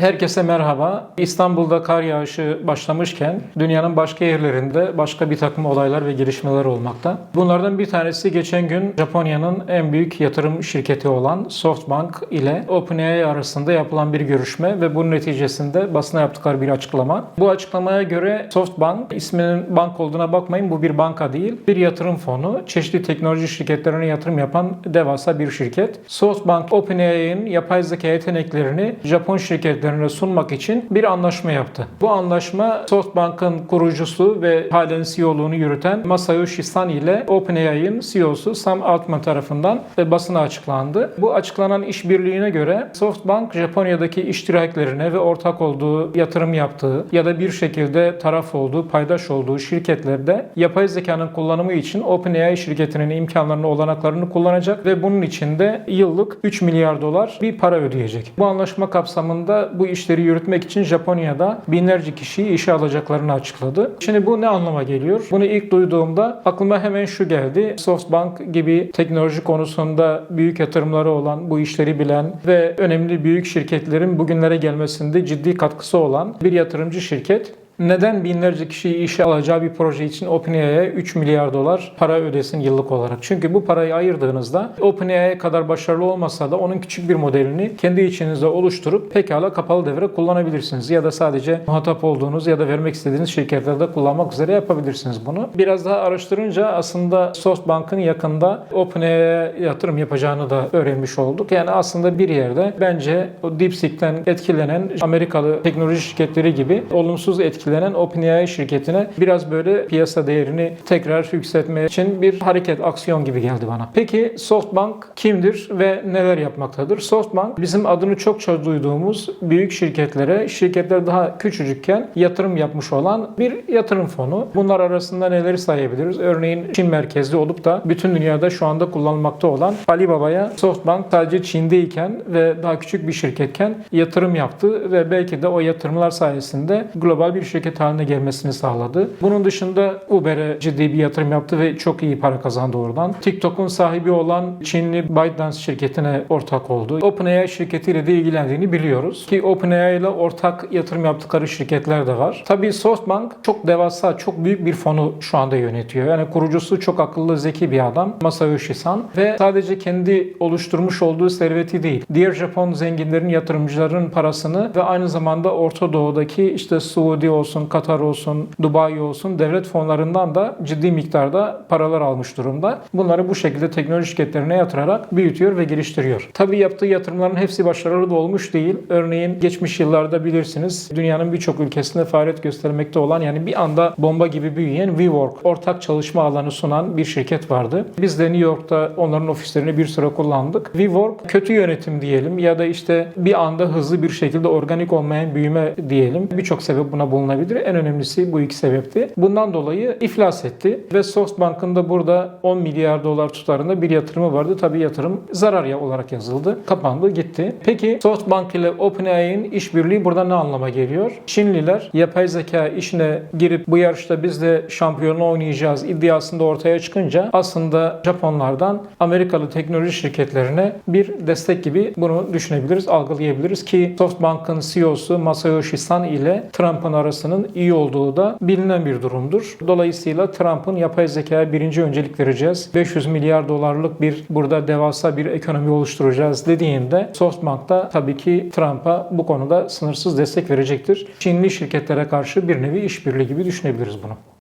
Herkese merhaba. İstanbul'da kar yağışı başlamışken dünyanın başka yerlerinde başka bir takım olaylar ve gelişmeler olmakta. Bunlardan bir tanesi geçen gün Japonya'nın en büyük yatırım şirketi olan SoftBank ile OpenAI arasında yapılan bir görüşme ve bunun neticesinde basına yaptıkları bir açıklama. Bu açıklamaya göre SoftBank isminin bank olduğuna bakmayın bu bir banka değil. Bir yatırım fonu. Çeşitli teknoloji şirketlerine yatırım yapan devasa bir şirket. SoftBank OpenAI'nin yapay zeka yeteneklerini Japon şirketlerine sunmak için bir anlaşma yaptı. Bu anlaşma SoftBank'ın kurucusu ve halen CEO'luğunu yürüten Masayoshi Son ile OpenAI'nin CEO'su Sam Altman tarafından basına açıklandı. Bu açıklanan işbirliğine göre SoftBank Japonya'daki iştiraklerine ve ortak olduğu, yatırım yaptığı ya da bir şekilde taraf olduğu, paydaş olduğu şirketlerde yapay zekanın kullanımı için OpenAI şirketinin imkanlarını, olanaklarını kullanacak ve bunun için de yıllık 3 milyar dolar bir para ödeyecek. Bu anlaşma kapsamında bu işleri yürütmek için Japonya'da binlerce kişiyi işe alacaklarını açıkladı. Şimdi bu ne anlama geliyor? Bunu ilk duyduğumda aklıma hemen şu geldi. SoftBank gibi teknoloji konusunda büyük yatırımları olan, bu işleri bilen ve önemli büyük şirketlerin bugünlere gelmesinde ciddi katkısı olan bir yatırımcı şirket neden binlerce kişiyi işe alacağı bir proje için OpenAI'ye 3 milyar dolar para ödesin yıllık olarak? Çünkü bu parayı ayırdığınızda OpenAI kadar başarılı olmasa da onun küçük bir modelini kendi içinizde oluşturup pekala kapalı devre kullanabilirsiniz. Ya da sadece muhatap olduğunuz ya da vermek istediğiniz şirketlerde kullanmak üzere yapabilirsiniz bunu. Biraz daha araştırınca aslında SoftBank'ın yakında OpenAI'ye yatırım yapacağını da öğrenmiş olduk. Yani aslında bir yerde bence o DeepSeek'ten etkilenen Amerikalı teknoloji şirketleri gibi olumsuz etkilenen OpenAI şirketine biraz böyle piyasa değerini tekrar yükseltmeye için bir hareket, aksiyon gibi geldi bana. Peki SoftBank kimdir ve neler yapmaktadır? SoftBank bizim adını çokça duyduğumuz büyük şirketlere, şirketler daha küçücükken yatırım yapmış olan bir yatırım fonu. Bunlar arasında neleri sayabiliriz? Örneğin Çin merkezli olup da bütün dünyada şu anda kullanılmakta olan Alibaba'ya SoftBank sadece Çin'deyken ve daha küçük bir şirketken yatırım yaptı ve belki de o yatırımlar sayesinde global bir şirket haline gelmesini sağladı. Bunun dışında Uber'e ciddi bir yatırım yaptı ve çok iyi para kazandı oradan. TikTok'un sahibi olan Çinli ByteDance şirketine ortak oldu. OpenAI şirketiyle de ilgilendiğini biliyoruz. Ki OpenAI ile ortak yatırım yaptıkları şirketler de var. Tabii SoftBank çok devasa, çok büyük bir fonu şu anda yönetiyor. Yani kurucusu çok akıllı, zeki bir adam. Masayoshi Son. Ve sadece kendi oluşturmuş olduğu serveti değil. Diğer Japon zenginlerin, yatırımcıların parasını ve aynı zamanda Orta Doğu'daki işte Suudi olsun, Katar olsun, Dubai olsun devlet fonlarından da ciddi miktarda paralar almış durumda. Bunları bu şekilde teknoloji şirketlerine yatırarak büyütüyor ve geliştiriyor. Tabii yaptığı yatırımların hepsi başarılı da olmuş değil. Örneğin geçmiş yıllarda bilirsiniz dünyanın birçok ülkesinde faaliyet göstermekte olan yani bir anda bomba gibi büyüyen WeWork ortak çalışma alanı sunan bir şirket vardı. Biz de New York'ta onların ofislerini bir süre kullandık. WeWork kötü yönetim diyelim ya da işte bir anda hızlı bir şekilde organik olmayan büyüme diyelim. Birçok sebep buna bulunabilir. En önemlisi bu iki sebepti. Bundan dolayı iflas etti ve SoftBank'ın da burada 10 milyar dolar tutarında bir yatırımı vardı. Tabii yatırım zarar olarak yazıldı. Kapandı, gitti. Peki SoftBank ile OpenAI'nin işbirliği burada ne anlama geliyor? Çinliler yapay zeka işine girip bu yarışta biz de şampiyonu oynayacağız iddiasında ortaya çıkınca aslında Japonlardan Amerikalı teknoloji şirketlerine bir destek gibi bunu düşünebiliriz, algılayabiliriz ki SoftBank'ın CEO'su Masayoshi Son ile Trump'ın arasının iyi olduğu da bilinen bir durumdur. Dolayısıyla Trump'ın yapay zekaya birinci öncelik vereceğiz. 500 milyar dolarlık bir burada devasa bir ekonomi oluşturacağız dediğinde SoftBank da tabii ki Trump'a bu konuda sınırsız destek verecektir. Çinli şirketlere karşı bir nevi işbirliği gibi düşünebiliriz bunu.